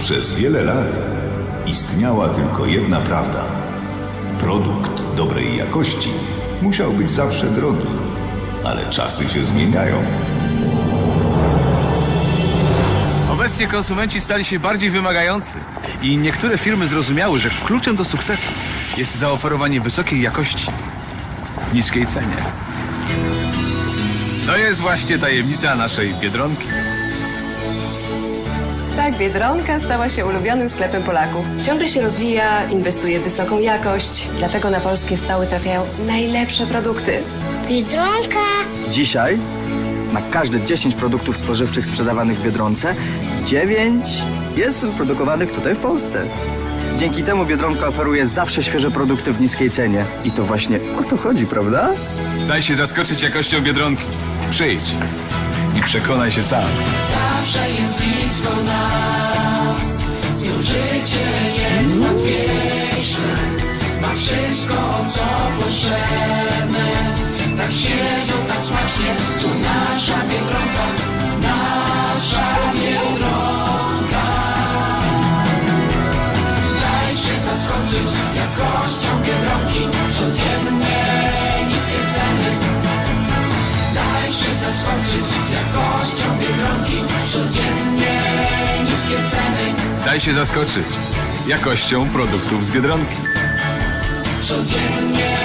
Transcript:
Przez wiele lat istniała tylko jedna prawda. Produkt dobrej jakości musiał być zawsze drogi, ale czasy się zmieniają. Obecnie konsumenci stali się bardziej wymagający i niektóre firmy zrozumiały, że kluczem do sukcesu jest zaoferowanie wysokiej jakości w niskiej cenie. To jest właśnie tajemnica naszej Biedronki. Tak, Biedronka stała się ulubionym sklepem Polaków. Ciągle się rozwija, inwestuje w wysoką jakość, dlatego na polskie stoły trafiają najlepsze produkty. Biedronka. Dzisiaj na każde 10 produktów spożywczych sprzedawanych w Biedronce 9 jest wyprodukowanych tutaj w Polsce. Dzięki temu Biedronka oferuje zawsze świeże produkty w niskiej cenie. I to właśnie o to chodzi, prawda? Daj się zaskoczyć jakością Biedronki. Przyjdź i przekonaj się sam. zawsze jest blisko nas. Nią życie jest łatwiejsze. Ma wszystko, co potrzebne. Tak świeżo, tak smacznie, tu Daj się zaskoczyć jakością produktów z Biedronki. Codziennie